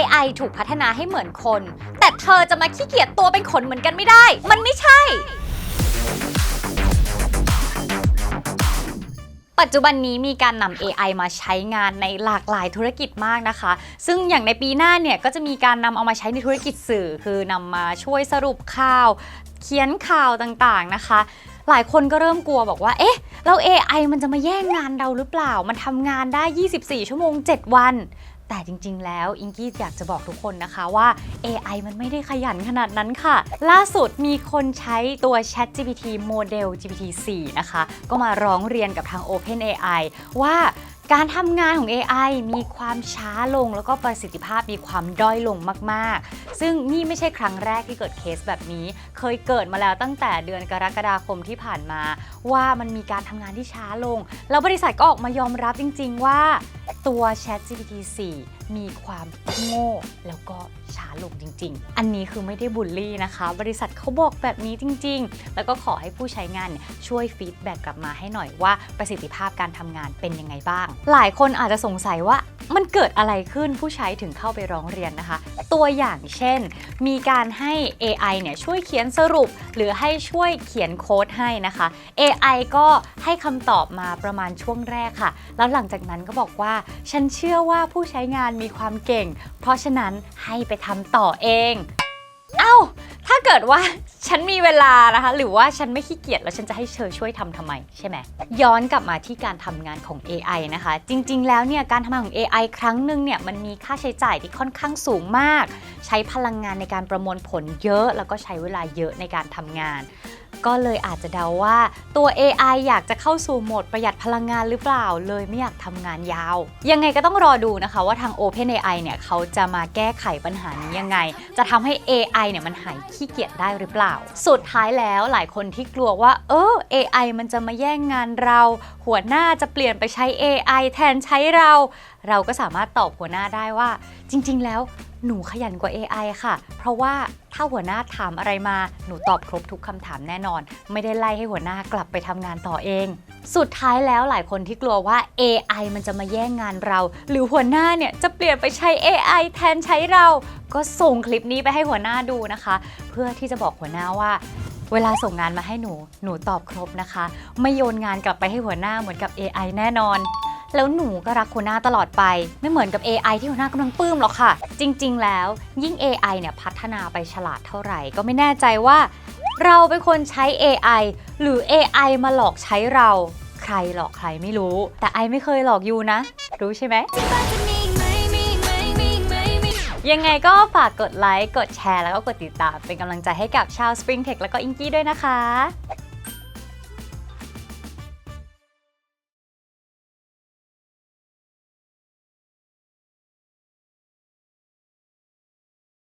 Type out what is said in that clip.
AI ถูกพัฒนาให้เหมือนคน แต่เธอจะมาขี้เกียจตัวเป็นขนเหมือนกันไม่ได้ มันไม่ใช่ ปัจจุบันนี้มีการนำ AI มาใช้งานในหลากหลายธุรกิจมากนะคะ ซึ่งอย่างในปีหน้าเนี่ยก็จะมีการนำเอามาใช้ในธุรกิจสื่อ คือนำมาช่วยสรุปข่าว เขียนข่าวต่างๆนะคะ หลายคนก็เริ่มกลัวบอกว่า เอ๊ะแล้ว AI มันจะมาแย่งงานเราหรือเปล่า มันทำงานได้ 24 ชั่วโมง 7 วัน แต่จริง ๆ แล้วอิงกี้อยากจะบอกทุกคนนะคะว่า AI มันไม่ได้ขยันขนาดนั้นค่ะ ล่าสุดมีคนใช้ตัว ChatGPT โมเดล GPT-4 นะคะ ก็มาร้องเรียนกับทาง OpenAI ว่าการทำงานของ AI มีความช้าลงแล้วก็ประสิทธิภาพมีความด้อยลงมาก ๆ ซึ่งนี่ไม่ใช่ครั้งแรกที่เกิดเคสแบบนี้ เคยเกิดมาแล้วตั้งแต่เดือนกรกฎาคมที่ผ่านมา ว่ามันมีการทำงานที่ช้าลง แล้วบริษัทก็ออกมายอมรับจริง ๆ ว่า ตัว ChatGPT 4 มีความโง่แล้วก็ช้าลงจริง ๆ อันนี้คือไม่ได้บูลลี่นะคะ บริษัทเขาบอกแบบนี้จริง ๆ แล้วก็ขอให้ผู้ใช้งานช่วยฟีดแบ็กกลับมาให้หน่อยว่าประสิทธิภาพการทำงานเป็นยังไงบ้าง หลายคนอาจจะสงสัยว่า มันเกิดอะไรขึ้นผู้ใช้ถึงเข้าไปร้องเรียนนะคะ ตัวอย่างเช่น มีการให้ AI เนี่ยช่วยเขียนสรุป หรือให้ช่วยเขียนโค้ดให้นะคะ AI ก็ให้คำตอบมาประมาณช่วงแรกค่ะ แล้วหลังจากนั้นก็บอกว่า ฉันเชื่อว่าผู้ใช้งานมีความเก่ง เพราะฉะนั้นให้ไปทำต่อเอง เอ้า ถ้าเกิดว่าฉันมีเวลานะคะ หรือว่าฉันไม่ขี้เกียจแล้วฉันจะให้เธอช่วยทำทำไม ใช่ไหม ย้อนกลับมาที่การทำงานของ AI นะคะ จริง ๆ แล้วเนี่ยการทำงานของ AI ครั้งหนึ่งเนี่ยมันมีค่าใช้จ่ายที่ค่อนข้างสูงมาก ใช้พลังงานในการประมวลผลเยอะ แล้วก็ใช้เวลาเยอะในการทำงาน ก็เลยอาจจะเดาว่าตัว AI อยากจะเข้าสู่โหมดประหยัดพลังงานหรือเปล่า เลยไม่อยากทำงานยาว ยังไงก็ต้องรอดูนะคะว่าทาง OpenAI เนี่ยเขาจะมาแก้ไขปัญหานี้ยังไง จะทำให้ AI เนี่ยมันหายขี้เกียจได้หรือเปล่า สุดท้ายแล้วหลายคนที่กลัวว่า เออ AI มันจะมาแย่งงานเรา หัวหน้าจะเปลี่ยนไปใช้ AI แทนใช้เรา เราก็สามารถตอบหัวหน้าได้ว่า จริงๆ แล้วหนูขยันกว่า AI ค่ะ เพราะว่าถ้าหัวหน้าถามอะไรมา หนูตอบครบทุกคำถามแน่นอน ไม่ได้ไล่ให้หัวหน้ากลับไปทำงานต่อเอง สุดท้ายแล้วหลายคนที่กลัวว่า AI มันจะมาแย่งงานเรา หรือหัวหน้าเนี่ยจะเปลี่ยนไปใช้ AI แทนใช้เรา ก็ส่งคลิปนี้ไปให้หัวหน้าดูนะคะ เพื่อที่จะบอกหัวหน้าว่าเวลาส่งงานมาให้หนู หนูตอบครบนะคะ ไม่โยนงานกลับไปให้หัวหน้าเหมือนกับ AI แน่นอน แล้วหนูก็รักหัวหน้าตลอดไป ไม่เหมือนกับ AI ที่หัวหน้ากำลังปลื้มหรอกค่ะ จริง ๆ แล้วยิ่ง AI เนี่ยพัฒนาไปฉลาดเท่าไหร่ ก็ไม่แน่ใจว่า เราเป็นคนใช้ AI หรือ AI มาหลอกใช้เรา ใครหลอกใครไม่รู้ แต่ไอไม่เคยหลอกยูนะ รู้ใช่ไหม ยังไงก็ฝากกดไลค์ กดแชร์ แล้วก็กดติดตาม เป็นกำลังใจให้กับชาว Spring Tech แล้วก็อิงกี้ด้วยนะคะ